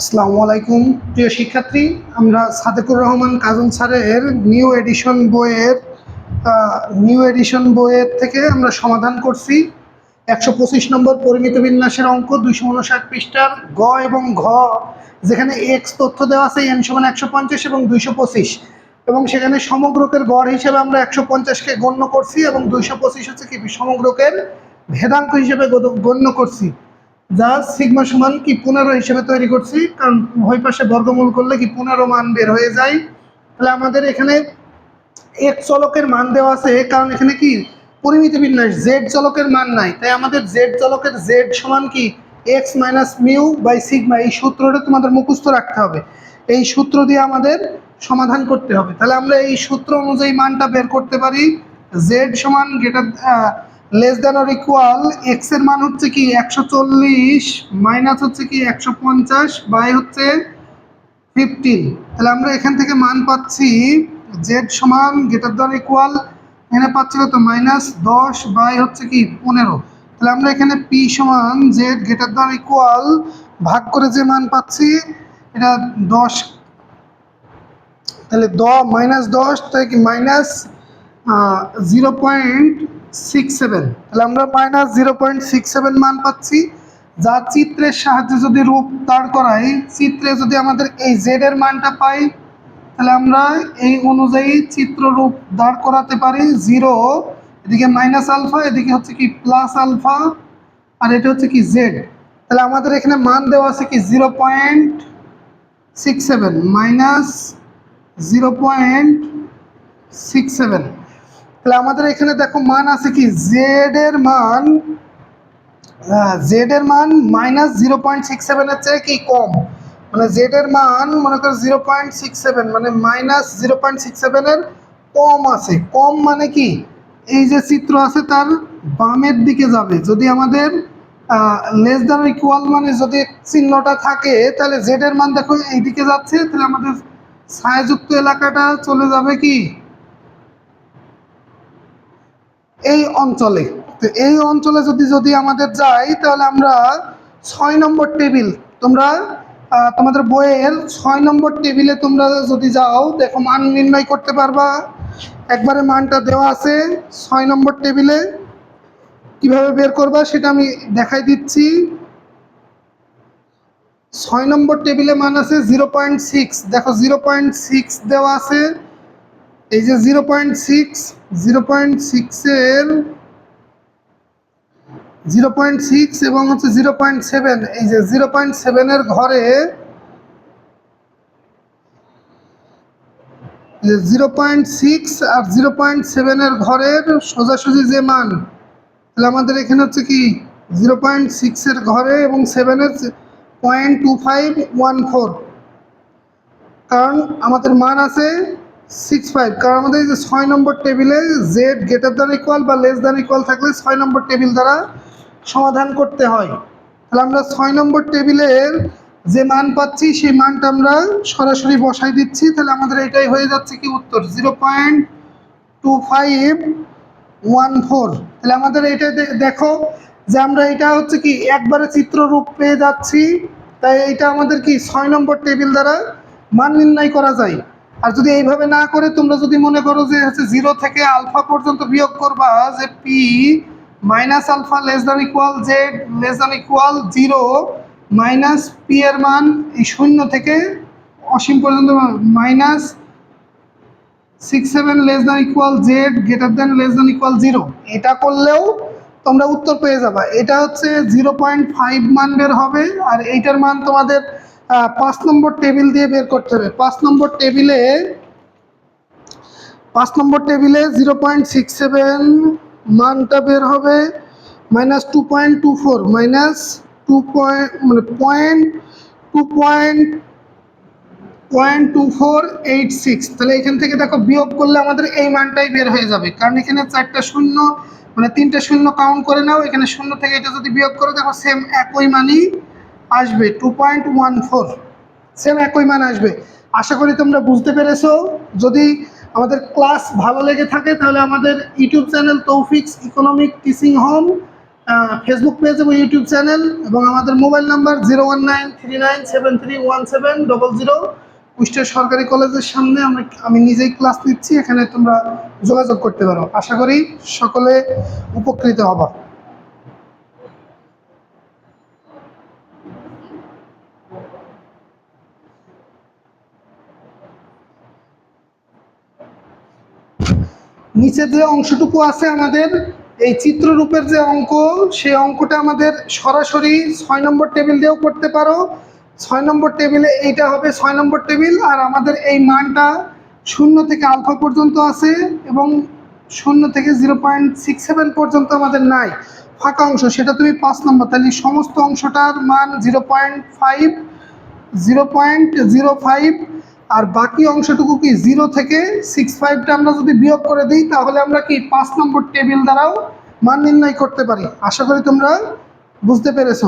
আসসালামু আলাইকুম। প্রিয় শিক্ষার্থী, আমরা সাদেকুর রহমান কাজল স্যারের নিউ এডিশন বইয়ের নিউ এডিশন বইয়ের থেকে আমরা সমাধান করছি। একশো পঁচিশ নম্বর পরিমিত বিন্যাসের অঙ্ক দুইশো উনষাট পৃষ্ঠার গ এবং ঘ, যেখানে এক্স তথ্য দেওয়া আছে এন সমান একশো পঞ্চাশ এবং দুইশো পঁচিশ। এবং সেখানে সমগ্রকের গড় হিসেবে আমরা একশো পঞ্চাশকে গণ্য করছি এবং দুইশো পঁচিশ হচ্ছে কি? সমগ্রকের ভেদাঙ্ক হিসেবে গণ্য করছি। যা সিগমা সমান কি পনেরো হিসেবে তৈরি করছি, কারণ উভয় পাশে বর্গমূল করলে কি পনেরো মান বের হয়ে যায়। তাহলে আমাদের এখানে এক চলকের মান দেওয়া আছে, কারণ এখানে কি পরিমিত বিন্যাস জেড চলকের মান নাই। তাই আমাদের জেড চলকের জেড সমান কি X minus mu by sigma এই সূত্রটা তোমাদের মুখস্থ রাখতে হবে। এই সূত্র দিয়ে আমাদের সমাধান করতে হবে। তাহলে আমরা এই সূত্র অনুযায়ী মানটা বের করতে পারি জেড সমান greater less than or equal এক্সের মান হচ্ছে কি একশো চল্লিশ মাইনাস হচ্ছে কি একশো পঞ্চাশ বাই হচ্ছে ফিফটিন তাহলে আমরা এখান থেকে মান পাচ্ছি জেড সমান গেটার দ্যান ইকুয়াল এখানে পাচ্ছি কত? মাইনাস দশ বাই হচ্ছে কি পনেরো। তাহলে আমরা এখানে পি সমান জেড গেটার দ্যান ইকুয়াল ভাগ করে যে মান পাচ্ছি, এটা দশ। তাহলে দ মাইনাস দশ তাই কি minus zero point six seven তাহলে আমরা মাইনাস জিরো পয়েন্ট সিক্স মান পাচ্ছি। যা চিত্রের সাহায্যে যদি রূপ দাঁড় করাই, চিত্রে যদি আমাদের এই জেড এর মানটা পাই, তাহলে আমরা এই অনুযায়ী চিত্র রূপ দাঁড় করাতে পারি জিরো এদিকে মাইনাস আলফা এদিকে হচ্ছে কি প্লাস আলফা আর এটা হচ্ছে কি জেড তাহলে আমাদের এখানে মান দেওয়া আছে কি zero point six seven minus zero point six seven তাহলে আমাদের এখানে দেখো মান আছে কি? জেড এর মান জেড এর মান মাইনাস জিরো পয়েন্ট সিক্স সেভেনের চেয়ে কি কম? মানে জেড এর মান, মনে করো জিরো পয়েন্ট সিক্স সেভেন মানে মাইনাস জিরো পয়েন্ট সিক্স সেভেনের কম আছে। কম মানে কি? এই যে চিত্র আছে তার বামের দিকে যাবে। যদি আমাদের লেস দ্যান ইকুয়াল মানে যদি চিহ্নটা থাকে, তাহলে জেড এর মান দেখো এইদিকে যাচ্ছে, তাহলে আমাদের ছায়াযুক্ত এলাকাটা চলে যাবে কি? এই অঞ্চলে। তো এই অঞ্চলে যদি যদি আমাদের যাই, তাহলে আমরা ছয় নম্বর টেবিল, তোমরা তোমাদের বইয়ের ছয় নম্বর টেবিলে তোমরা যদি যাও, দেখো মান নির্ণয় করতে পারবা। একবারে মানটা দেওয়া আছে ছয় নম্বর টেবিলে। কীভাবে বের করবা সেটা আমি দেখাই দিচ্ছি। ছয় নম্বর টেবিলে মান আছে জিরো পয়েন্ট সিক্স। দেখো জিরো পয়েন্ট সিক্স দেওয়া আছে। এই যে zero point six zero point সিক্সের জিরো পয়েন্ট সিক্স এবং হচ্ছে জিরো পয়েন্ট সেভেন এই যে জিরো পয়েন্ট সেভেনের ঘরে জিরো পয়েন্ট সিক্স আর জিরো পয়েন্ট সেভেনের ঘরের সোজাসুজি যে মান, তাহলে আমাদের এখানে হচ্ছে কি জিরো পয়েন্ট সিক্সের ঘরে এবং সেভেনের point two five one four কারণ আমাদের মান আছে সিক্স ফাইভ কারণ আমাদের যে ছয় নম্বর টেবিলে জেড গ্রেটার দ্যান ইকুয়াল বা লেস দ্যান ইকুয়াল থাকলে ছয় নম্বর টেবিল দ্বারা সমাধান করতে হয়। তাহলে আমরা ছয় নম্বর টেবিলের যে মান পাচ্ছি, সেই মানটা আমরা সরাসরি বসাই দিচ্ছি। তাহলে আমাদের এটাই হয়ে যাচ্ছে কি উত্তর? Zero point two five one four তাহলে আমাদের এটা দেখো যে আমরা এটা হচ্ছে কি একবারে চিত্ররূপ পেয়ে যাচ্ছি। তাই এটা আমাদের কি ছয় নম্বর টেবিল দ্বারা মান নির্ণয় করা যায়। আর যদি এইভাবে না করে তোমরা যদি মনে করো যে হচ্ছে জিরো থেকে আলফা পর্যন্ত বিয়োগ করবা, যে P minus alpha less than equal Z less than equal zero minus P এর মান এই শূন্য থেকে অসীম পর্যন্ত minus six seven less than equal Z greater than less than equal zero এটা করলেও তোমরা উত্তর পেয়ে যাবা। এটা হচ্ছে জিরো পয়েন্ট ফাইভ মান বের হবে, আর এইটার মান তোমাদের পাঁচ নম্বর টেবিল দিয়ে বের করতে হবে। পাঁচ নম্বর টেবিলে, পাঁচ নম্বর টেবিলে জিরো পয়েন্ট সিক্স সেভেন মানটা বের হবে minus two point two four minus two point মানে point two point point two four eight six তাহলে এখান থেকে দেখো বিয়োগ করলে আমাদের এই মানটাই বের হয়ে যাবে। কারণ এখানে চারটা শূন্য মানে তিনটা শূন্য কাউন্ট করে নাও। এখানে শূন্য থেকে এটা যদি বিয়োগ করো, দেখো সেম একই মানই আসবে two point one four same একই মান আসবে। আশা করি তোমরা বুঝতে পেরেছ। যদি আমাদের ক্লাস ভালো লেগে থাকে, তাহলে আমাদের YouTube channel Toufiq's economic teaching home Facebook page এবং ইউটিউব চ্যানেল এবং আমাদের mobile number zero one nine three nine seven three one seven double zero. Kushtia সরকারি কলেজের সামনে আমি আমি নিজেই ক্লাস নিচ্ছি, এখানে তোমরা যোগাযোগ করতে পারো। আশা করি সকলে উপকৃত হবা। নিচে যে অংশটুকু আছে আমাদের, এই চিত্ররূপের যে অঙ্ক, সেই অঙ্কটা আমাদের সরাসরি ছয় নম্বর টেবিল দিয়েও করতে পারো। ছয় নম্বর টেবিলে এইটা হবে ছয় নম্বর টেবিল, আর আমাদের এই মানটা শূন্য থেকে আলফা পর্যন্ত আছে এবং শূন্য থেকে জিরো পয়েন্ট সিক্স সেভেন পর্যন্ত আমাদের নাই। ফাঁকা অংশ, সেটা তুমি পাঁচ নম্বর। তাহলে সমস্ত অংশটার মান zero point five, zero point zero five আর বাকি অংশটুকু কি জিরো থেকে সিক্স ফাইভটা আমরা যদি বিয়োগ করে দিই, তাহলে আমরা কি পাঁচ নম্বর টেবিল দ্বারাও মান নির্ণয় করতে পারি? আশা করি তোমরা বুঝতে পেরেছ।